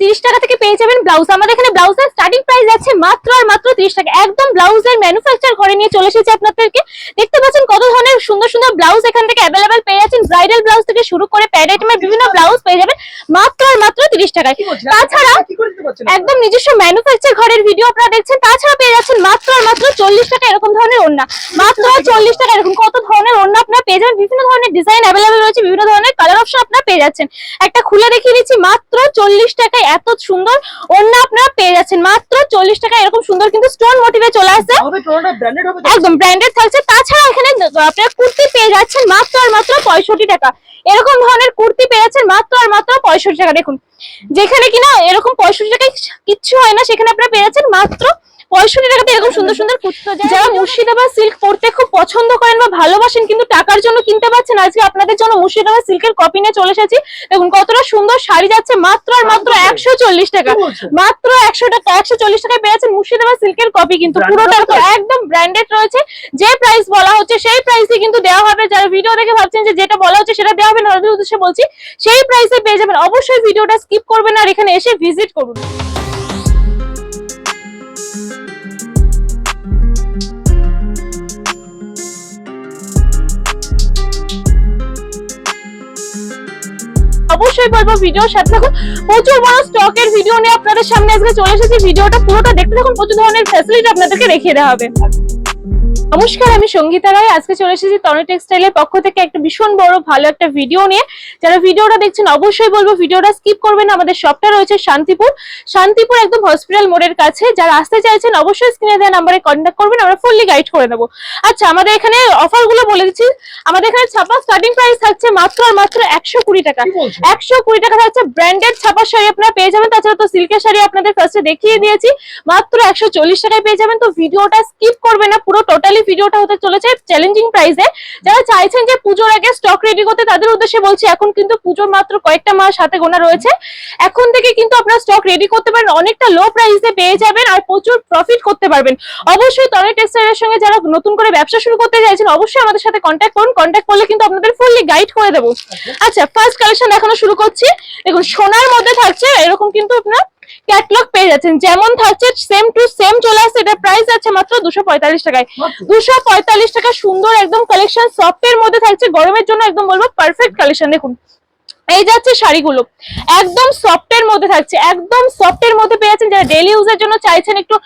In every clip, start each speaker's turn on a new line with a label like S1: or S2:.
S1: তিরিশ টাকা থেকে পেয়ে যাবেন ব্লাউজ আমাদের এখানে ব্লাউজের স্টার্টিং প্রাইস আছে মাত্র আর মাত্র তিরিশ টাকা। একদম ব্লাউজের ম্যানুফ্যাকচার করে নিয়ে চলে এসেছে আপনাদেরকে। দেখতে পাচ্ছেন কত ধরনের সুন্দর সুন্দর ব্লাউজ এখান থেকে অ্যাভেলেবেল পেয়ে যাচ্ছেন। ব্রাইডাল ব্লাউজ থেকে শুরু করে প্যাড আইটেমের বিভিন্ন ব্লাউজ পেয়ে যাবেন মাত্র আর মাত্র তিরিশ টাকায়। তাছাড়া একদম নিজস্ব ম্যানুফ্যাকচার ঘরের ভিডিও আপনারা দেখছেন। তাছাড়া পেয়ে যাচ্ছেন মাত্র আর মাত্র চল্লিশ টাকা এরকম ধরনের ওড়না। মাত্র চল্লিশ টাকা এরকম কত ধরনের ওড়না আপনারা পেয়ে যাবেন। বিভিন্ন ধরনের ডিজাইন অ্যাভেলেবেল রয়েছে বিভিন্ন ধরনের কালার অপশন আপনারা পেয়ে যাচ্ছেন। একটা খুলে দেখিয়ে দিচ্ছি মাত্র চল্লিশ টাকায় এত সুন্দর। অন্য আপনারা পেয়ে যাচ্ছেন। মাত্র চল্লিশ টাকা এরকম সুন্দর কিন্তু স্টোন মোটিভে চলে আসছে? একদম ব্র্যান্ডেড থাকছে। তাছাড়া এখানে আপনারা কুর্তি পেয়ে যাচ্ছেন মাত্র আর মাত্র পঁয়ষট্টি টাকা। এরকম ধরনের কুর্তি পেয়ে যাচ্ছেন মাত্র আর মাত্র পঁয়ষট্টি টাকা। দেখুন যেখানে কিনা এরকম পঁয়ষট্টি টাকায় কিচ্ছু হয় না সেখানে আপনারা পেয়ে যাচ্ছেন মাত্র পঁয়ষট্টি টাকাতে এরকম সুন্দর সুন্দর কুর্তি যারা মুর্শিদাবাদ সিল্ক পরতে খুব পছন্দ করেন বা ভালোবাসেন কিন্তু টাকার জন্য কিনতে পারছেন আজকে আপনাদের জন্য মুর্শিদাবাদ সিল্কের কপি নিয়ে চলে এসেছি। দেখুন কতটা সুন্দর শাড়ি যাচ্ছে মাত্র আর মাত্র একশো চল্লিশ টাকা। মাত্র একশো টাকা একশো চল্লিশ টাকায় পেয়েছেন মুর্শিদাবাদ সিল্কের কপি কিন্তু পুরোটা
S2: তো?
S1: একদম ব্র্যান্ডেড রয়েছে। যে প্রাইস বলা হচ্ছে সেই প্রাইসে কিন্তু দেওয়া হবে। যারা ভিডিও দেখে ভাবছেন যে যেটা বলা হচ্ছে সেটা দেওয়া হবে না উদ্দেশ্যে বলছি সেই প্রাইসে পেয়ে যাবেন। অবশ্যই ভিডিওটা স্কিপ করবেন আর এখানে এসে ভিজিট করুন। অবশ্যই বলব ভিডিও সাথে থাকুন। প্রচুর বড় স্টকের ভিডিও নিয়ে আপনাদের সামনে আজকে চলে এসেছি। ভিডিওটা পুরোটা দেখতে দেখুন প্রচুর ধরনের ফ্যাসিলিটি আপনাদেরকে রেখে দেওয়া হবে। নমস্কার আমি সঙ্গীতা রায়। আজকে চলে এসেছি তনু টেক্সটাইলের পক্ষ থেকে একটা ভীষণ বড় ভালো একটা ভিডিও নিয়ে। যারা ভিডিওটা দেখছেন অবশ্যই বলব ভিডিওটা স্কিপ করবেন। আমাদের শপটা রয়েছে শান্তিপুর। শান্তিপুর একদম হসপিটাল মোড়ের কাছে। যারা আসতে চাইছেন অবশ্যই স্ক্রিনে দেওয়া নাম্বারে কন্ট্যাক্ট করবেন। আমরা ফুললি গাইড করে দেবো। আচ্ছা আমাদের এখানে অফারগুলো বলে দিচ্ছি। আমাদের এখানে ছাপা স্টার্টিং প্রাইস থাকছে মাত্র আর মাত্র একশো কুড়ি টাকা। একশো কুড়ি টাকা থাকছে ব্র্যান্ডেড ছাপা শাড়ি আপনারা পেয়ে যাবেন। তাছাড়া তো সিল্কের শাড়ি আপনাদের ফার্স্টে দেখিয়ে দিয়েছি। মাত্র একশো চল্লিশ টাকায় পেয়ে যাবেন। তো ভিডিওটা স্কিপ করবেন না। পুরো টোটালি ভিডিওটা হতে চলেছে চ্যালেঞ্জিং প্রাইসে যারা চাইছেন যে পুজোর আগে স্টক রেডি করতে, তাদের উদ্দেশ্যে বলছি, এখন কিন্তু পুজোর মাত্র কয়েকটা মাস হাতে গোনা রয়েছে। এখন থেকে কিন্তু আপনারা স্টক রেডি করতে পারেন অনেকটা লো প্রাইসে পেয়ে যাবেন আর প্রচুর প্রফিট করতে পারবেন। অবশ্যই তনে টেক্সটাইলের সঙ্গে যারা নতুন করে ব্যবসা শুরু করতে চাইছেন, অবশ্যই আমাদের সাথে কন্ট্যাক্ট করুন। কন্ট্যাক্ট করলে কিন্তু আপনাদের ফুললি গাইড করে দেবো। আচ্ছা ফার্স্ট কালেকশন দেখানো শুরু করছি। দেখুন, সোনার মধ্যে থাকছে, এরকম কিন্তু আপনার ক্যাটলগ পেয়ে যাচ্ছেন। যেমন থাকছে সেম টু সেম চলে আসছে। এটা প্রাইস আছে মাত্র দুশো পঁয়তাল্লিশ টাকায়? দুশো পঁয়তাল্লিশ। টাকা সুন্দর একদম কালেকশন সফট এর মধ্যে থাকছে। গরমের জন্য একদম বলব পারফেক্ট কালেকশন দেখুন এই যাচ্ছে শাড়িগুলো। একদম সফট মধ্যে থাকছে। একদম সফট এর মধ্যে পেয়ে যাচ্ছেন যারা ডেলি ইউজের জন্য চাইছেন একটু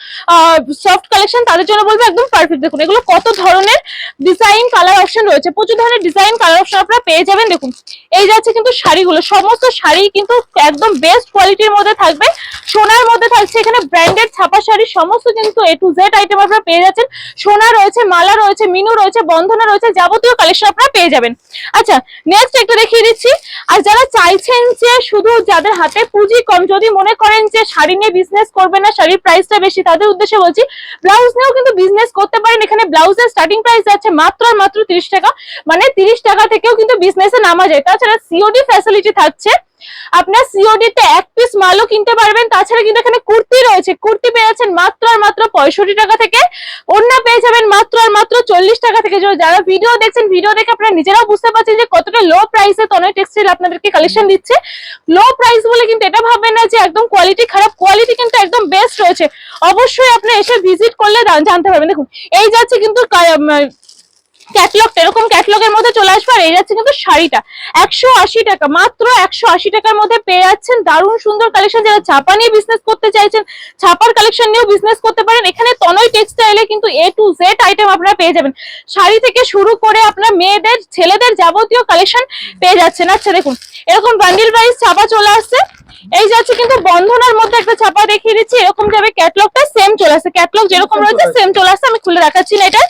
S1: সফট কালেকশন তাদের জন্য বলব একদম পারফেক্ট দেখুন, এগুলো কত ধরনের ডিজাইন কালার অপশন রয়েছে, প্রচুর ধরনের ডিজাইন কালার অপশন আপনারা পেয়ে যাবেন। দেখুন, এই যাচ্ছে কিন্তু শাড়িগুলো, সমস্ত শাড়ি কিন্তু একদম বেস্ট কোয়ালিটির মধ্যে থাকবে। সোনার মধ্যে থাকছে এখানে ব্র্যান্ডেড ছাপা শাড়ি, সমস্ত কিন্তু এ টু জেড আইটেম আপনারা পেয়ে যাচ্ছেন। সোনা রয়েছে, মালা রয়েছে, মিনু রয়েছে, বন্ধনা রয়েছে, যাবতীয় কালেকশন আপনারা পেয়ে যাবেন। আচ্ছা নেক্সট একটা দেখিয়ে দিচ্ছি। আর যারা চাইছেন যে শুধু যাদের হাতে পুঁজি কম। যদি মনে করেন যে শাড়ি নিয়ে বিজনেস করবে না, শাড়ির প্রাইসটা বেশি, তাদের উদ্দেশ্যে বলছি ব্লাউজ নিয়েও কিন্তু বিজনেস করতে পারেন। এখানে ব্লাউজের স্টার্টিং প্রাইস আছে মাত্র মাত্র তিরিশ টাকা। মানে তিরিশ টাকা থেকেও কিন্তু বিজনেসে নামা যায়। তাছাড়া সিওডি ফ্যাসিলিটি থাকছে। আপনার সিওডি তে এক পিস মালও কিনতে পারবেন, তাছাড়া কিন্তু এখানে কুর্তি রয়েছে। কুর্তি পেয়ে যাচ্ছেন মাত্র আর মাত্র পঁয়ষট্টি টাকা থেকে। ওড়না পেয়ে যাবেন মাত্র আর মাত্র চল্লিশ টাকা থেকে। যারা ভিডিও দেখছেন ভিডিও দেখে আপনারা নিজেরাও বুঝতে পারছেন যে কতটা লো প্রাইসে তনয় টেক্সটাইল আপনাদেরকে কালেকশন দিচ্ছে। লো প্রাইস বলে কিন্তু এটা ভাববেন না যে একদম কোয়ালিটি খারাপ কোয়ালিটি কিন্তু একদম বেস্ট রয়েছে। অবশ্যই আপনি এসে ভিজিট করলে জানতে পারবেন। দেখুন, এই যাচ্ছে কিন্তু ক্যাটলগ এরকম ক্যাটলগের মধ্যে চলে আসবে, আর এই যাচ্ছে কিন্তু শাড়িটা। একশো আশি টাকা, মাত্র একশো আশি টাকার মধ্যে পেয়ে যাচ্ছেন দারুণ সুন্দর কালেকশন যারা ছাপা নিয়ে বিজনেস করতে চাইছেন, ছাপার কালেকশন নিয়েও বিজনেস করতে পারেন। এখানে তনয় টেক্সটাইলে কিন্তু এ টু জেড আইটেম আপনারা পেয়ে যাবেন। শাড়ি থেকে শুরু করে আপনার মেয়েদের, ছেলেদের যাবতীয় কালেকশন পেয়ে যাচ্ছেন। আচ্ছা দেখুন, এরকম বান্ডিল প্রাইস ছাপা চলে আসছে। এই যে যাচ্ছে কিন্তু বন্ধনার মধ্যে একটা ছাপা দেখিয়ে দিচ্ছি এরকম যাবে ক্যাটলগটা সেম চলে আসছে। ক্যাটলগ যেরকম রয়েছে সেম চলে আসছে আমি খুলে দেখাচ্ছি না এটা।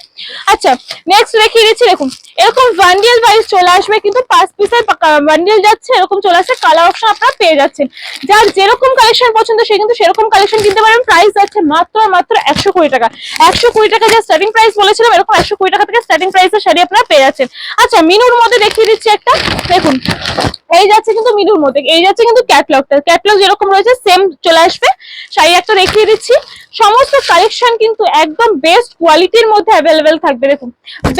S1: আচ্ছা নেক্সট দেখিয়ে দিচ্ছি দেখুন এরকম বান্ডিল ওয়াইজ চলে আসবে কিন্তু পাঁচ পিসের বান্ডিল যাচ্ছে এরকম চলে আসছে কালার অপশন আপনারা পেয়ে যাচ্ছেন। যার যেরকম কালেকশন পছন্দ সে কিন্তু সেরকম কালেকশন কিনতে পারেন। প্রাইস যাচ্ছে মাত্র মাত্র একশো কুড়ি টাকা। একশো কুড়ি টাকা যে স্টার্টিং প্রাইস বলেছিলাম এরকম একশো কুড়ি টাকা থেকে স্টার্টিং প্রাইসের শাড়ি আপনারা পেয়ে যাচ্ছেন। আচ্ছা মিনুর মধ্যে দেখিয়ে দিচ্ছি একটা দেখুন এই যাচ্ছে কিন্তু মিনুর মধ্যে এই যাচ্ছে কিন্তু ক্যাটলগটা ক্যাটলগ যেরকম রয়েছে সেম চলে আসবে। শাড়ি একটা রেখে দিচ্ছি। সমস্ত কালেকশন কিন্তু একদম বেস্ট কোয়ালিটির মধ্যে অ্যাভেলেবেল থাকবে। দেখুন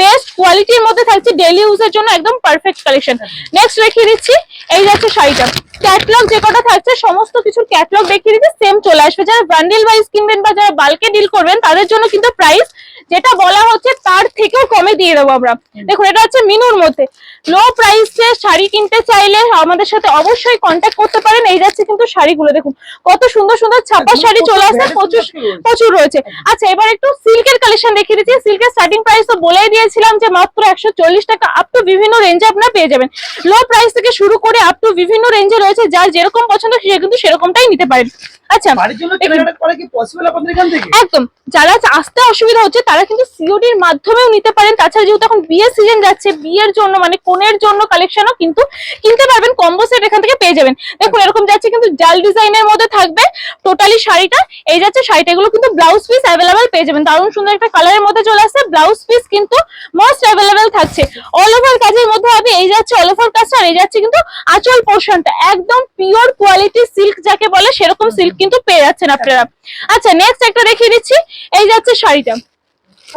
S1: বেস্ট কোয়ালিটির মধ্যে থাকছে ডেলি ইউজের জন্য একদম পারফেক্ট কালেকশন নেক্সট রেখে দিচ্ছি, এই যাচ্ছে শাড়িটা। ক্যাটলগ যে কটা থাকছে সমস্ত কিছুর ক্যাটলগ দেখিয়ে দিচ্ছি সেম চলে আসবে। যারা বান্ডিল ওয়াইজ কিনবেন বা যারা বাল্কে ডিল করবেন তাদের জন্য কিন্তু প্রাইস যেটা বলা হচ্ছে তার থেকেও কমে দিয়ে দেবো আমরা। দেখুন এটা হচ্ছে মিনুর মধ্যে লো প্রাইসে শাড়ি কিনতে চাইলে আমাদের সাথে অবশ্যই কন্ট্যাক্ট করতে পারেন। এই যাচ্ছে কিন্তু শাড়িগুলো দেখুন। কত সুন্দর সুন্দর ছাপা শাড়ি চলে আসছে প্রচুর
S2: রয়েছে।
S1: প্রচুর রয়েছে। আচ্ছা এবার একটু সিল্কের কালেকশন দেখিয়ে দিচ্ছি। সিল্কের স্টার্টিং প্রাইস তো বলেই দিয়েছিলাম যে মাত্র একশো চল্লিশ টাকা আপ টু বিভিন্ন রেঞ্জে আপনারা পেয়ে যাবেন। লো প্রাইস থেকে শুরু করে আপ টু বিভিন্ন রেঞ্জে রয়েছে যার যেরকম পছন্দ সে কিন্তু সেরকমটাই নিতে পারেন আচ্ছা একদম যারা আসতে অসুবিধা হচ্ছে তারা কিন্তু সিওডির মাধ্যমেও নিতে পারেন। তাছাড়া যেহেতু এখন বিয়ের সিজন যাচ্ছে বিয়ের জন্য মানে কোনের জন্য কালেকশনও কিন্তু কিনতে পারবেন কম্বো সেট এখান থেকে পেয়ে যাবেন। দেখুন এরকম যাচ্ছে কিন্তু জাল ডিজাইনের মধ্যে থাকবে টোটালি শাড়িটা। এই যাচ্ছে শাড়িটা এগুলো কিন্তু ব্লাউজ পিস অ্যাভেলেবেল পেয়ে যাবেন। দারুণ সুন্দর একটা কালারের মধ্যে চলে আসছে ব্লাউজ পিস কিন্তু মোস্ট অ্যাভেলেবেল থাকছে। অল ওভার কাজের মধ্যে হবে এই যাচ্ছে অল ওভার কাজটা আর এই যাচ্ছে কিন্তু আঁচল পোর্শনটা একদম পিওর কোয়ালিটি সিল্ক যাকে বলে সেরকম সিল্ক কিন্তু পেয়ে যাচ্ছেন আপনারা। আচ্ছা নেক্সট একটা দেখিয়ে দিচ্ছি। এই যাচ্ছে শাড়িটা।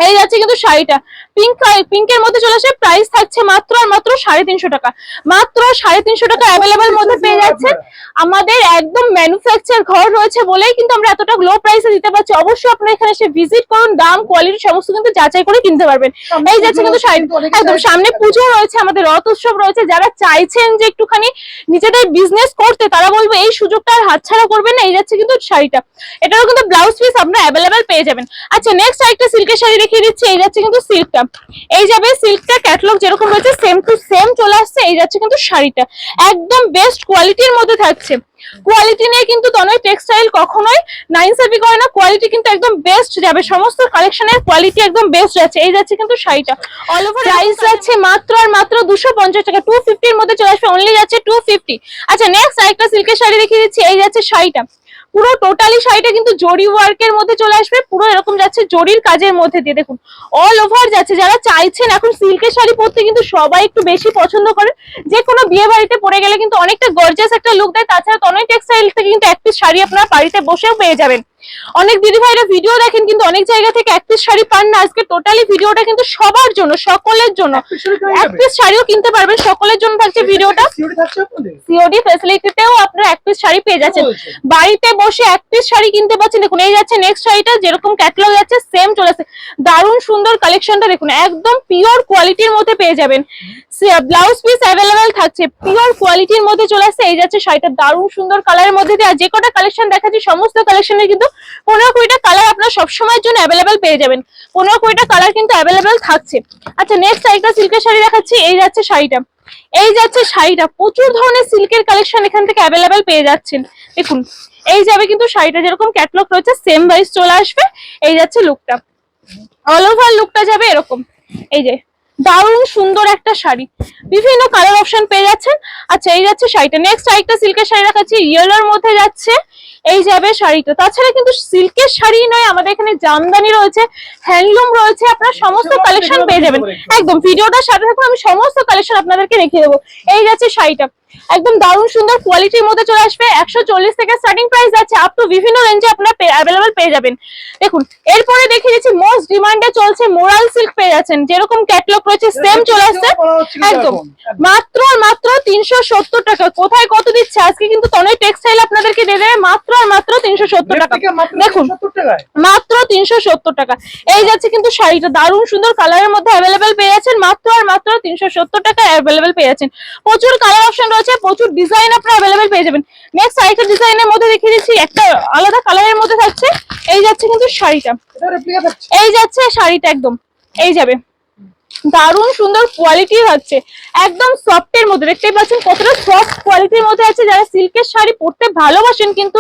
S1: এই যাচ্ছে কিন্তু শাড়িটা। পিঙ্ক পিঙ্কের মধ্যে চলে আসে প্রাইস থাকছে মাত্র আর মাত্র সাড়ে তিনশো টাকা। মাত্র সাড়ে তিনশো টাকা অ্যাভেলেবেল মধ্যে পেয়ে যাচ্ছেন। আমাদের একদম ম্যানুফ্যাকচার ঘর রয়েছে বলেই কিন্তু আমরা এতটা লো প্রাইসে দিতে পারছি। অবশ্যই আপনারা এখানে এসে ভিজিট করুন দাম কোয়ালিটি সমস্ত কিন্তু যাচাই করে কিনতে পারবেন। এই যাচ্ছে কিন্তু শাড়ি। একদম সামনে পুজো রয়েছে আমাদের রথ উৎসব রয়েছে। যারা চাইছেন যে একটুখানি নিজেদের বিজনেস করতে তারা বলব এই সুযোগটা আর হাতছাড়া করবেন না এই যাচ্ছে কিন্তু শাড়িটা। এটারও কিন্তু ব্লাউজ পিস আপনারা অ্যাভেলেবেল পেয়ে যাবেন। আচ্ছা নেক্সট আরেকটা সিল্কের শাড়ি দেখিয়ে দিচ্ছি, এই যাচ্ছে কিন্তু সিল্কটা এই যাবে সিল্কটা ক্যাটলগ যেরকম রয়েছে সেম টু সেম চলে আসছে, এই যাচ্ছে কিন্তু শাড়িটা। একদম বেস্ট কোয়ালিটির মধ্যে থাকছে। কোয়ালিটি নিয়ে কিন্তু তনয় টেক্সটাইল কখনোই নাইন সার্ভি করে না। কোয়ালিটি কিন্তু একদম বেস্ট যাবে। সমস্ত কালেকশনের কোয়ালিটি একদম বেস্ট যাচ্ছে। এই যাচ্ছে কিন্তু শাড়িটা। অল ওভার প্রাইস যাচ্ছে মাত্র আর মাত্র দুশো পঞ্চাশ টাকা। টু ফিফটির মধ্যে চলে আসবে অনলি যাচ্ছে টু ফিফটি আচ্ছা নেক্সট আরেকটা সিল্কের শাড়ি দেখিয়ে দিচ্ছি। এই যাচ্ছে শাড়িটা। পুরো টোটালি শাড়িটা কিন্তু জরি ওয়ার্কের মধ্যে চলে আসবে, পুরো এরকম যাচ্ছে জরির কাজের মধ্যে দিয়ে। দেখুন অল ওভার যাচ্ছে, যারা চাইছেন এখন সিল্কের শাড়ি পরতে কিন্তু সবাই একটু বেশি পছন্দ করে যে কোনো বিয়ে বাড়িতে পরে গেলে কিন্তু অনেকটা গর্জিয়াস একটা লুক দেয়। তাছাড়া তো অনেক টেক্সটাইল থেকে কিন্তু একটি শাড়ি আপনারা বাড়িতে বসেও পেয়ে যাবেন। অনেক দিদি ভাইরা ভিডিও দেখেন কিন্তু অনেক জায়গা থেকে এক পিস শাড়ি পান না। আজকে টোটালি ভিডিওটা কিন্তু সবার জন্য সকলের জন্য। এক পিস শাড়িও কিনতে পারবেন সকলের জন্য থাকছে ভিডিওটা সিওডি ফ্যাসিলিটিতেও আপনারা এক পিস শাড়ি পেয়ে যাচ্ছেন। বাড়িতে বসে এক পিস শাড়ি কিনতে পারছেন দেখুন এই যাচ্ছে নেক্সট শাড়িটা যেরকম ক্যাটালগ যাচ্ছে সেম চলে আসছে দারুণ সুন্দর কালেকশনটা দেখুন একদম পিওর কোয়ালিটির মধ্যে পেয়ে যাবেন। ব্লাউজ পিস অ্যাভেলেবেল থাকছে পিওর কোয়ালিটির মধ্যে চলে আসছে এই যাচ্ছে শাড়িটা দারুণ সুন্দর কালারের মধ্যে দিয়ে। আর যে কটা কালেকশন দেখাচ্ছি সমস্ত কালেকশনে কিন্তু পনেরো কুড়িটা কালার আপনারা সবসময়ের জন্য অ্যাভেলেবেল পেয়ে যাবেন। পনেরো কুড়িটা কালার কিন্তু অ্যাভেলেবেল থাকছে। আচ্ছা নেক্সট আরেকটা সিল্কের শাড়ি দেখাচ্ছি, এই যাচ্ছে শাড়িটা। এই যাচ্ছে শাড়িটা, প্রচুর ধরনের সিল্কের কালেকশন এখান থেকে অ্যাভেলেবেল পেয়ে যাচ্ছেন। দেখুন, এই যাবে কিন্তু শাড়িটা, যেরকম ক্যাটলগ রয়েছে সেম ওয়াইজ চলে আসবে। এই যাচ্ছে লুকটা অল ওভার লুকটা যাবে এরকম। এই যে, দারুণ সুন্দর একটা শাড়ি। বিভিন্ন কালার অপশন পেয়ে যাচ্ছেন। আচ্ছা এই যাচ্ছে শাড়িটা। নেক্সট আরেকটা সিল্কের শাড়ি দেখাচ্ছি ইয়েলোর মধ্যে যাচ্ছে। এই যাবে শাড়িটা তাছাড়া কিন্তু সিল্কের শাড়ি নয় আমাদের এখানে জামদানি রয়েছে হ্যান্ডলুম রয়েছে আপনার সমস্ত কালেকশন পেয়ে যাবেন। একদম। ভিডিওটার সাথে থাকুন আমি সমস্ত কালেকশন আপনাদেরকে রেখে দেবো। এই যাচ্ছে শাড়িটা। একদম দারুণ সুন্দর কোয়ালিটির মধ্যে চলে আসবে। একশো চল্লিশ থেকে স্টার্টিং প্রাইস আছে আপ টু বিভিন্ন রেঞ্জে আপনারা অ্যাভেলেবেল পেয়ে যাবেন। দেখুন এরপরে দেখিয়ে দিচ্ছি মোস্ট ডিমান্ডে চলছে মোরাল সিল্ক পেয়ে যাচ্ছেন। যেরকম ক্যাটলগ রয়েছে সেম চলে আসছে। একদম। মাত্র আর মাত্র তিনশো সত্তর টাকা। কোথায় কত দিচ্ছে? আজকে কিন্তু তনয় টেক্সটাইল আপনাদেরকে দিয়ে দেবে। মাত্র আর মাত্র তিনশো সত্তর টাকা। দেখুন মাত্র তিনশো সত্তর টাকা। এই যাচ্ছে কিন্তু শাড়িটা। দারুণ সুন্দর কালারের মধ্যে অ্যাভেলেবেল পেয়ে যাচ্ছেন। মাত্র আর মাত্র তিনশো সত্তর টাকা অ্যাভেলেবেল পেয়ে যাচ্ছেন। প্রচুর কালার অপশন রয়েছে প্রচুর ডিজাইন আপনারা অ্যাভেলেবেল পেয়ে যাবেন। নেক্সট আরেকটা ডিজাইনের মধ্যে দেখিয়ে দিচ্ছি একটা আলাদা কালারের মধ্যে থাকছে। এই যাচ্ছে কিন্তু শাড়িটা। এই যাচ্ছে শাড়িটা একদম। এই যাবে। দারুণ সুন্দর কোয়ালিটি হচ্ছে একদম সফটের মধ্যে। দেখতেই পাচ্ছেন কতটা সফট কোয়ালিটির মধ্যে আছে। যারা সিল্কের শাড়ি পরতে ভালোবাসেন কিন্তু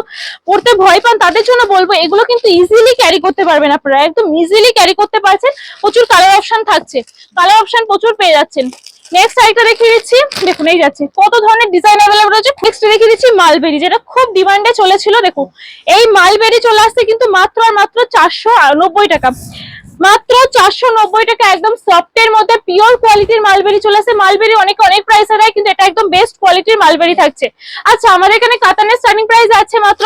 S1: পরতে ভয় পান তাদের জন্য বলব এগুলো কিন্তু ইজিলি ক্যারি করতে পারবেন আপনারা। একদম ইজিলি ক্যারি করতে পারছেন। প্রচুর কালার অপশন থাকছে। কালার অপশন প্রচুর পেয়ে যাচ্ছেন। নেক্সট আরেকটা দেখিয়ে দিচ্ছি। দেখুন, এই যাচ্ছে কত ধরনের ডিজাইন অ্যাভেলেবল রয়েছে? নেক্সট দেখিয়ে দিচ্ছি মালবেরি যেটা খুব ডিমান্ডে চলেছিল, দেখুন। এই মালবেরি চলে আসছে কিন্তু মাত্র আর মাত্র চারশো নব্বই টাকা। মাত্র চারশো নব্বই টাকা, একদম সফটের মধ্যে পিওর কোয়ালিটির মালবেরি চলে আসে। মালবেরি অনেক অনেক প্রাইসে দেয়, কিন্তু এটা একদম বেস্ট কোয়ালিটির মালবেরি থাকছে। আচ্ছা আমাদের এখানে কাতানের স্টার্টিং প্রাইস আছে মাত্র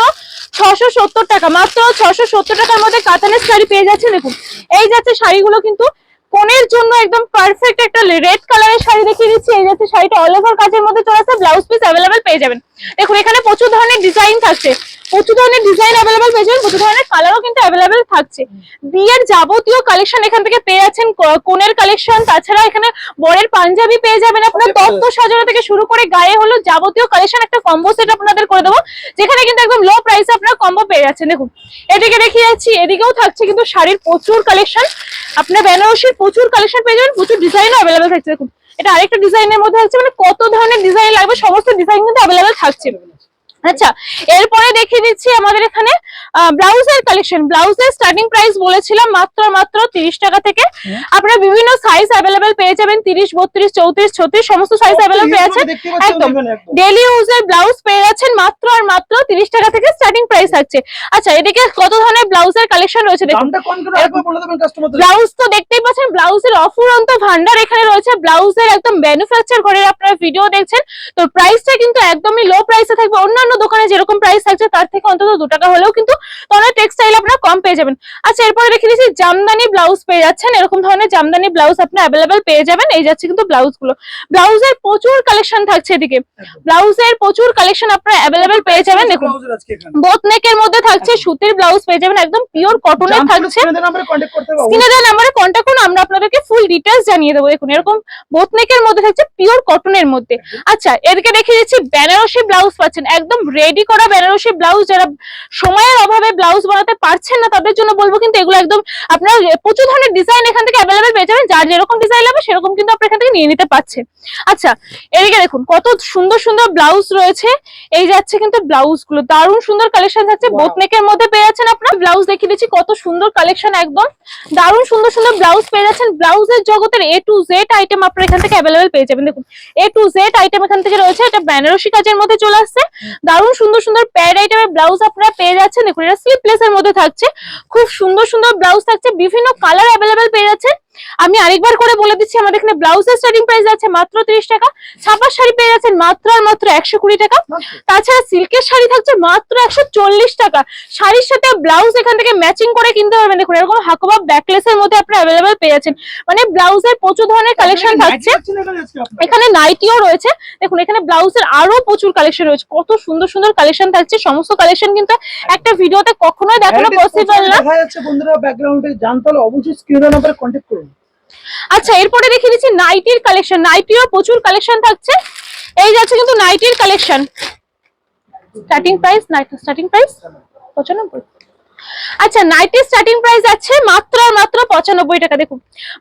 S1: ছশো সত্তর টাকা। মাত্র ছশো সত্তর টাকার মধ্যে কাতানের শাড়ি পেয়ে যাচ্ছে, দেখুন। এই যাচ্ছে শাড়িগুলো কিন্তু কোনের জন্য একদম পারফেক্ট একটা রেড কালারের শাড়ি দেখিয়ে দিচ্ছি। এই যাচ্ছে শাড়িটা অল ওভার কাজের মধ্যে চলে আসছে ব্লাউজ পিস অ্যাভেলেবেল পেয়ে যাবেন। দেখুন এখানে প্রচুর ধরনের ডিজাইন থাকছে। প্রচুর ধরনের ডিজাইন অ্যাভেলেবেল পেয়ে যাবেন প্রচুর ধরনের কালারও কিন্তু অ্যাভেলেবেল থাকছে। বিয়ের যাবতীয় কালেকশন এখান থেকে পেয়ে যাচ্ছেন কোনের কালেকশন তাছাড়া এখানে বরের পাঞ্জাবি পেয়ে যাবেন আপনার। তত্ত্ব সাজানো থেকে শুরু করে গায়ে হলো যাবতীয় কালেকশন একটা কম্বো সেট আপনাদের করে দেবো। যেখানে কিন্তু একদম লো প্রাইসে আপনারা কম্বো পেয়ে যাচ্ছেন। দেখুন এদিকে দেখিয়ে যাচ্ছি এদিকেও থাকছে কিন্তু শাড়ির প্রচুর কালেকশন আপনার বেনারসির প্রচুর কালেকশন পেয়ে যাবেন, প্রচুর ডিজাইনও অ্যাভেলেবেল থাকছে। দেখুন, এটা আরেকটা ডিজাইনের মধ্যে হচ্ছে মানে কত ধরনের ডিজাইন লাগবে, সমস্ত ডিজাইন কিন্তু অ্যাভেলেবেল থাকছে। আচ্ছা এরপরে দেখে দিচ্ছি আমাদের এখানে ব্লাউজের কালেকশন ব্লাউজের স্টার্টিং প্রাইস বলেছিলাম মাত্র মাত্র তিরিশ টাকা থেকে। আপনারা বিভিন্ন সাইজ অ্যাভেলেবেল পেয়ে যাবেন তিরিশ বত্রিশ চৌত্রিশ ছত্রিশ সমস্ত সাইজ অ্যাভেলেবেল পেয়ে যাচ্ছেন। একদম। ডেলি ইউজের ব্লাউজ পেয়ে যাচ্ছেন মাত্র আর মাত্র তিরিশ টাকা থেকে স্টার্টিং প্রাইস থাকছে। আচ্ছা এদিকে কত ধরনের ব্লাউজের কালেকশন রয়েছে ব্লাউজ তো দেখতেই পাচ্ছেন ব্লাউজের অফুরন্ত ভান্ডার এখানে রয়েছে। ব্লাউজের একদম ম্যানুফ্যাকচার করে আপনারা ভিডিও দেখছেন। তো প্রাইসটা কিন্তু একদমই লো প্রাইসে থাকবে। অন্যান্য দোকানে যেরকম প্রাইস থাকছে তার থেকে অন্তত দু টাকা হলেও কিন্তু তনের টেক্সটাইল আপনারা কম পেয়ে যাবেন। আচ্ছা এরপরে দেখে দিচ্ছি জামদানি ব্লাউজ পেয়ে যাচ্ছেন। এরকম ধরনের জামদানি ব্লাউজ আপনি অ্যাভেলেবেল পেয়ে যাবেন। এই যাচ্ছে কিন্তু ব্লাউজগুলো। ব্লাউজের প্রচুর কালেকশন থাকছে এদিকে। ব্লাউজের প্রচুর কালেকশন আপনারা অ্যাভেলেবেল পেয়ে যাবেন। দেখুন বোথ নেকের মধ্যে থাকছে সুতির ব্লাউজ পেয়ে যাবেন। একদম পিওর কটনের থাকছে। স্ক্রিনে দেওয়া নাম্বারে কন্ট্যাক্ট করুন আমরা আপনাদেরকে ফুল ডিটেলস জানিয়ে দেবো। দেখুন এরকম বোথ নেকের মধ্যে থাকছে পিওর কটনের মধ্যে। আচ্ছা এদিকে দেখিয়ে দিচ্ছি বেনারসি ব্লাউজ পাচ্ছেন। একদম রেডি করা বেনারসি ব্লাউজ যারা সময়ের অভাবে ব্লাউজ বানাতে পারছেন না তাদের জন্য বলব কিন্তু এগুলো একদম আপনার প্রচুর ধরনের ডিজাইন এখান থেকে অ্যাভেলেবেল পেয়ে যাবেন। যার যেরকম ডিজাইন লাগবে সেরকম কিন্তু আপনি এখান থেকে নিয়ে নিতে পারছেন। আচ্ছা এদিকে দেখুন কত সুন্দর সুন্দর ব্লাউজ রয়েছে। এই যাচ্ছে কিন্তু ব্লাউজগুলো। দারুণ সুন্দর কালেকশন যাচ্ছে।
S2: Wow.
S1: বোথ নেকের মধ্যে পেয়ে যাচ্ছেন আপনার ব্লাউজ দেখিয়ে দিচ্ছি কত সুন্দর কালেকশন একদম। দারুণ সুন্দর সুন্দর ব্লাউজ পেয়ে যাচ্ছেন। ব্লাউজের জগতের এ টু জেড আইটেম আপনার এখান থেকে অ্যাভেলেবেল পেয়ে যাবেন। দেখুন এ টু জেড আইটেম এখান থেকে রয়েছে। এটা বেনারসি কাজের মধ্যে চলে আসছে। দারুণ সুন্দর সুন্দর প্যাড আইটেমের ব্লাউজ আপনারা পেয়ে যাচ্ছেন। দেখুন, এটা স্লিপলেস এর মধ্যে থাকছে। খুব সুন্দর সুন্দর ব্লাউজ থাকছে। বিভিন্ন কালার অ্যাভেলেবেল পেয়ে যাচ্ছেন। আমি আরেকবার করে বলে দিচ্ছি আমাদের এখানে ব্লাউজের স্টার্টিং প্রাইস আছে মাত্র তিরিশ টাকা ছাপার শাড়ি পেয়ে যাচ্ছেন মাত্র আর মাত্র একশো কুড়ি টাকা। তাছাড়া সিল্কের শাড়ি থাকছে মাত্র একশো চল্লিশ টাকা। শাড়ির সাথে ব্লাউজ এখান থেকে ম্যাচিং করে কিনতে পারবেন। দেখুন এরকম হাকোবা ব্যাকলেস এর মধ্যে আপনারা অ্যাভেলেবেল পেয়ে যাচ্ছেন। মানে ব্লাউজের প্রচুর ধরনের কালেকশন থাকছে। এখানে নাইটিও রয়েছে। দেখুন এখানে ব্লাউজের আরও প্রচুর কালেকশন রয়েছে। কত সুন্দর সুন্দর কালেকশন থাকছে। সমস্ত কালেকশন কিন্তু একটা ভিডিওতে কখনোই দেখানো পসিবল না।
S2: দেখা যাচ্ছে বন্ধুরা ব্যাকগ্রাউন্ডে জানতে হলে অবশ্যই স্ক্রিনের নাম্বারে কন্ট্যাক্ট করুন।
S1: আচ্ছা এরপরে দেখিয়ে দিচ্ছি নাইটির কালেকশন নাইটিরও প্রচুর কালেকশন থাকছে। এই যাচ্ছে কিন্তু নাইটির collection starting price night starting price পঁচানব্বই। আচ্ছা নাইটির স্টার্টিং প্রাইস আছে মাত্র মাত্র পঁচানব্বই টাকা। দেখুন,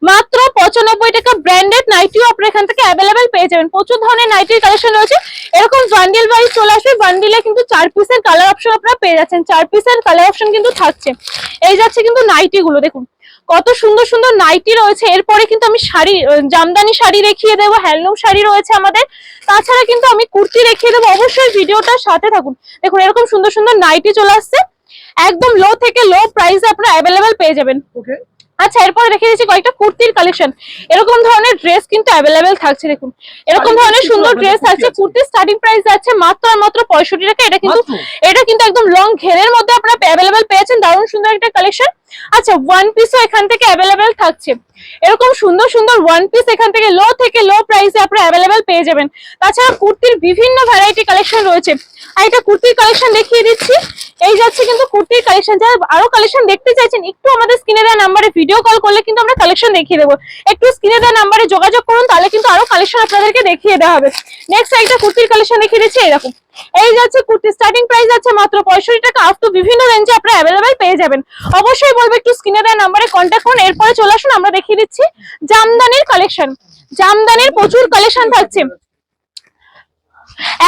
S1: মাত্র পঁচানব্বই টাকা ব্র্যান্ডেড নাইটিও আপনারা এখান থেকে অ্যাভেলেবেল পেয়ে যাবেন। প্রচুর ধরনের নাইটির কালেকশন রয়েছে। এরকম বান্ডিল ওয়াইজ চলে আসবে। বান্ডিলে কিন্তু চার পিসের কালার অপশন আপনারা পেয়ে যাচ্ছেন। চার পিসের কালার অপশন কিন্তু থাকছে। এই যাচ্ছে কিন্তু নাইটি গুলো দেখুন কত সুন্দর সুন্দর নাইটি রয়েছে। এরপরে কিন্তু আমি শাড়ি জামদানি শাড়ি দেখিয়ে দেবো হ্যান্ডলুম শাড়ি রয়েছে আমাদের। তাছাড়া কিন্তু আমি কুর্তি দেখিয়ে দেবো অবশ্যই ভিডিওটার সাথে থাকুন। দেখুন এরকম সুন্দর সুন্দর নাইটি চলে আসছে। একদম লো থেকে লো প্রাইসে আপনারা অ্যাভেলেবেল পেয়ে যাবেন।
S2: ওকে
S1: আচ্ছা এরপরে রেখে দিচ্ছি কয়েকটা কুর্তির কালেকশন এরকম ধরনের ড্রেস কিন্তু অ্যাভেলেবেল থাকছে দেখুন। এরকম ধরনের সুন্দর ড্রেস থাকছে
S2: আছে?
S1: কুর্তির স্টার্টিং প্রাইস যাচ্ছে মাত্র আর মাত্র পঁয়ষট্টি টাকা। এটা কিন্তু এটা কিন্তু একদম লং ঘেরের মধ্যে আপনারা অ্যাভেলেবেল পেয়েছেন। দারুণ সুন্দর একটা কালেকশন আচ্ছা ওয়ান পিসও এখান থেকে অ্যাভেলেবেল থাকছে। এরকম সুন্দর সুন্দর ওয়ান পিস এখান থেকে লো থেকে লো প্রাইসে আপনারা অ্যাভেলেবেল পেয়ে যাবেন। তাছাড়া কুর্তির বিভিন্ন ভ্যারাইটি কালেকশন রয়েছে। আর এটা কুর্তির কালেকশন দেখিয়ে দিচ্ছি। এই যাচ্ছে কিন্তু কুর্তির কালেকশন যারা আরও কালেকশন দেখতে চাইছেন, একটু আমাদের স্ক্রিনে দেওয়া নাম্বারে ভিডিও কল করলে কিন্তু আমরা কালেকশন দেখিয়ে দেবো। একটু স্ক্রিনে দেওয়া নাম্বারে যোগাযোগ করুন, তাহলে কিন্তু আরও কালেকশন আপনাদেরকে দেখিয়ে দেওয়া হবে। নেক্সট একটা কুর্তির কালেকশন দেখিয়ে দিচ্ছি এরকম এই যাচ্ছে কুর্তি। স্টার্টিং প্রাইস আছে মাত্র পঁয়ষট্টি টাকা। আপ টু বিভিন্ন রেঞ্জে আপনারা অ্যাভেলেবেল পেয়ে যাবেন। অবশ্যই বলব একটু স্ক্রিনে দেওয়া নাম্বারে কন্ট্যাক্ট করুন। এরপরে চলে আসুন, আমরা দেখিয়ে দিচ্ছি জামদানির কালেকশন জামদানির প্রচুর কালেকশন থাকছে।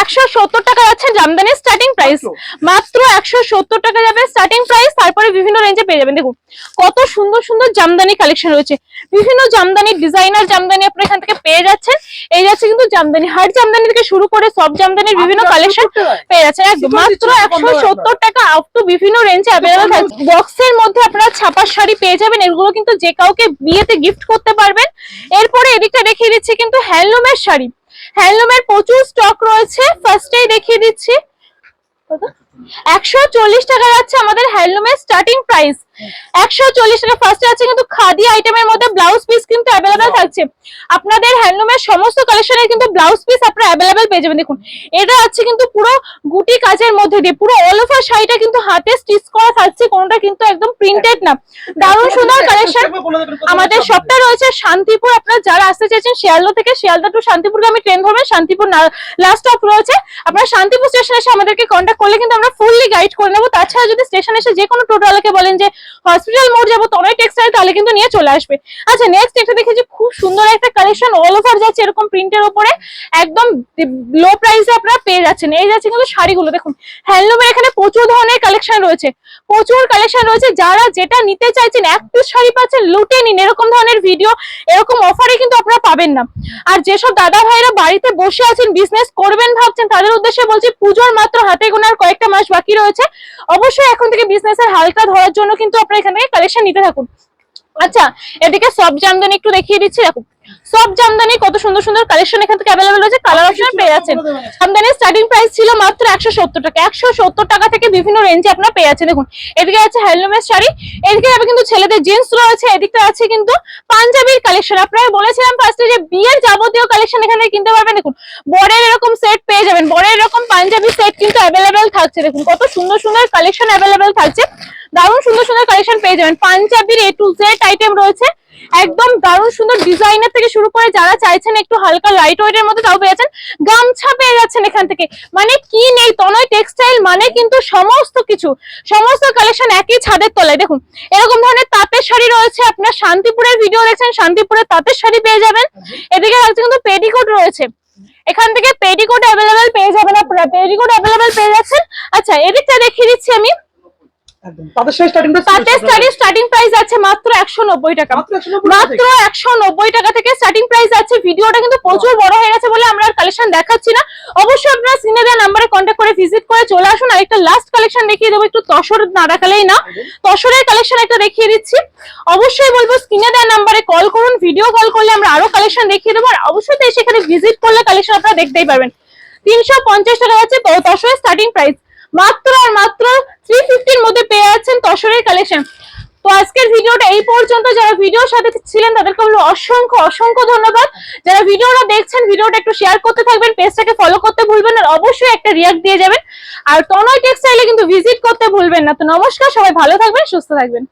S1: একশো সত্তর টাকা যাচ্ছে জামদানি স্টার্টিং প্রাইস মাত্র? একশো সত্তর টাকা যাবে স্টার্টিং প্রাইস তারপরে বিভিন্ন রেঞ্জে পেয়ে যাবেন। দেখুন কত সুন্দর সুন্দর জামদানি কালেকশন রয়েছে। বিভিন্ন জামদানি ডিজাইনার জামদানি আপনারা এখান থেকে পেয়ে যাচ্ছেন। এই যাচ্ছে কিন্তু জামদানি জামদানি থেকে শুরু করে সব জামদানির বিভিন্ন কালেকশন পেয়ে যাচ্ছেন। একদম মাত্র? একশো সত্তর টাকা আপ টু বিভিন্ন রেঞ্জে অ্যাভেলেবল থাকছে বক্সের মধ্যে আপনারা ছাপার শাড়ি পেয়ে যাবেন। এগুলো কিন্তু যে কাউকে বিয়েতে গিফট করতে পারবেন। এরপরে এদিকটা দেখিয়ে দিচ্ছি কিন্তু হ্যান্ডলুমের শাড়ি। হ্যান্ডলুমের প্রচুর স্টক রয়েছে। ফার্স্টেই দেখিয়ে দিচ্ছি। একশো চল্লিশ টাকা যাচ্ছে আমাদের হ্যান্ডলুমের স্টার্টিং প্রাইস একশো চল্লিশ টাকা ফার্স্টে আছে কিন্তু খাদি আইটেমের মধ্যে ব্লাউজ পিস কিন্তু অ্যাভেলেবেল থাকছে। আপনাদের হ্যান্ডলুমের সমস্ত কালেকশনের কিন্তু ব্লাউজ পিস আপনারা অ্যাভেলেবেল পেয়ে যাবেন। দেখুন এটা আছে কিন্তু পুরো গুটি কাজের মধ্যে দিয়ে পুরো অল ওভার শাড়িটা কিন্তু হাতে স্টিচ করা থাকছে কোনোটা কিন্তু একদম প্রিন্টেড না। দারুণ সুন্দর কালেকশন আমাদের সবটা রয়েছে শান্তিপুর। আপনারা যারা আসতে চাইছেন শিয়ালদা থেকে শিয়ালদা টু শান্তিপুরগামী ট্রেন ধরবেন শান্তিপুর লাস্ট স্টপ রয়েছে। আপনারা শান্তিপুর স্টেশন এসে আমাদেরকে কন্ট্যাক্ট করলে কিন্তু আমরা ফুললি গাইড করে নেব। তাছাড়া যদি স্টেশন এসে যে কোনো টোটোওয়ালাকে বলেন যে হসপিটাল মোড় যাব তনয় টেক্সটাইল তাহলে কিন্তু নিয়ে চলে আসবে। আচ্ছা নেক্সট একটা দেখেছি খুব সুন্দর একটা কালেকশন অল ওভার যাচ্ছে এরকম প্রিন্টের উপরে একদম লো প্রাইসে আপনারা পেয়ে যাচ্ছেন। এই যাচ্ছে কিন্তু শাড়িগুলো, দেখুন। হ্যান্ডলুমের এখানে প্রচুর ধরনের কালেকশন রয়েছে। প্রচুর কালেকশন রয়েছে। যারা যেটা নিতে চাইছেন, এক পিস শাড়ি পাচ্ছেন, লুটে নিন। এরকম ধরনের ভিডিও এরকম অফারে কিন্তু আপনারা পাবেন না। আর যেসব দাদা ভাইরা বাড়িতে বসে আছেন বিজনেস করবেন ভাবছেন, তাদের উদ্দেশ্যে বলছি, পুজোর মাত্র হাতে গোনার কয়েকটা মাস বাকি রয়েছে, অবশ্যই এখন থেকে বিজনেসের হালকা ধরার জন্য কিন্তু আপনারা এখান থেকে কালেকশন নিতে থাকুন। আচ্ছা এদিকে সব জামদানি একটু দেখিয়ে দিচ্ছি, দেখুন। সব জামদানি কত সুন্দর সুন্দর কালেকশন এখান থেকে অ্যাভেলেবেল রয়েছে কালার অপশন পেয়ে যাচ্ছেন। জামদানির স্টার্টিং প্রাইস ছিল মাত্র একশো সত্তর টাকা। একশো সত্তর টাকা থেকে বিভিন্ন রেঞ্জে আপনারা পেয়ে যাচ্ছেন। দেখুন এদিকে আছে হ্যান্ডলুমের শাড়ি এদিকে যাবে কিন্তু ছেলেদের জিন্স রয়েছে এদিকটা আছে কিন্তু পাঞ্জাবির কালেকশন আপনারা বলেছিলাম ফার্স্টে যে বিয়ের যাবতীয় কালেকশন এখানে কিনতে পারবেন। দেখুন বরের এরকম সেট পেয়ে যাবেন। বরের এরকম পাঞ্জাবি সেট কিন্তু অ্যাভেলেবেল থাকছে। দেখুন কত সুন্দর সুন্দর কালেকশন অ্যাভেলেবেল থাকছে। দারুণ সুন্দর সুন্দর কালেকশন পেয়ে যাবেন। পাঞ্জাবির এ টু জেড আইটেম রয়েছে। একদম দারুণ সুন্দর ডিজাইনার থেকে শুরু করে যারা চাইছেন একটু হালকা লাইট ওয়েট এর মধ্যে তাও পেয়ে যাচ্ছেন গামছা পেয়ে যাচ্ছেন এখান থেকে। মানে কি নেই, তনয় টেক্সটাইল মানে কিন্তু সমস্ত কিছু, সমস্ত কালেকশন একই ছাদের তলায়। দেখুন, এরকম ধরনের তাঁতের শাড়ি রয়েছে, আপনার শান্তিপুরের ভিডিও দেখছেন শান্তিপুরের তাঁতের শাড়ি পেয়ে যাবেন। এদিকে আছে কিন্তু পেটিকোট রয়েছে। এখান থেকে পেটিকোট অ্যাভেলেবেল পেয়ে যাবেন আপনারা পেটিকোট অ্যাভেলেবেল পেয়ে যাচ্ছেন। আচ্ছা এদিকটা দেখিয়ে দিচ্ছি আমি।
S2: একদম। তাদের সাথে স্টার্টিং
S1: প্রাইস আছে মাত্র একশো নব্বই টাকা।
S2: মাত্র 190 টাকা
S1: মাত্র একশো নব্বই টাকা থেকে স্টার্টিং প্রাইস আছে। ভিডিওটা কিন্তু প্রচুর বড় হয়ে গেছে বলে আমরা আর কালেকশন দেখাচ্ছি না। অবশ্যই আপনারা স্ক্রিনে দেওয়া নাম্বারে কন্ট্যাক্ট করে ভিজিট করে চলে আসুন। আর একটা লাস্ট কালেকশন দেখিয়ে দেবো। একটু তসর না না। তসরের কালেকশন একটা দেখিয়ে দিচ্ছি। অবশ্যই বলব স্ক্রিনে দেওয়া নাম্বারে কল করুন। ভিডিও কল করলে আমরা আরও কালেকশন দেখিয়ে দেবো। আর অবশ্যই তো সেখানে ভিজিট করলে কালেকশন আপনারা দেখতেই পারবেন। তিনশো পঞ্চাশ টাকা যাচ্ছে তসরের স্টার্টিং প্রাইস মাত্র আর মাত্র থ্রি ফিফটির মধ্যে পেয়ে যাচ্ছেন তসরের কালেকশন তো আজকের ভিডিওটা এই পর্যন্ত। যারা ভিডিওর সাথে ছিলেন, তাদেরকে বলব অসংখ্য অসংখ্য ধন্যবাদ। যারা ভিডিওটা দেখছেন, ভিডিওটা একটু শেয়ার করতে থাকবেন পেজটাকে ফলো করতে ভুলবেন আর অবশ্যই একটা রিয়াক্ট দিয়ে যাবেন। আর তনয় টেক্সটাইলে কিন্তু ভিজিট করতে ভুলবেন না। তো নমস্কার, সবাই ভালো থাকবেন, সুস্থ থাকবেন।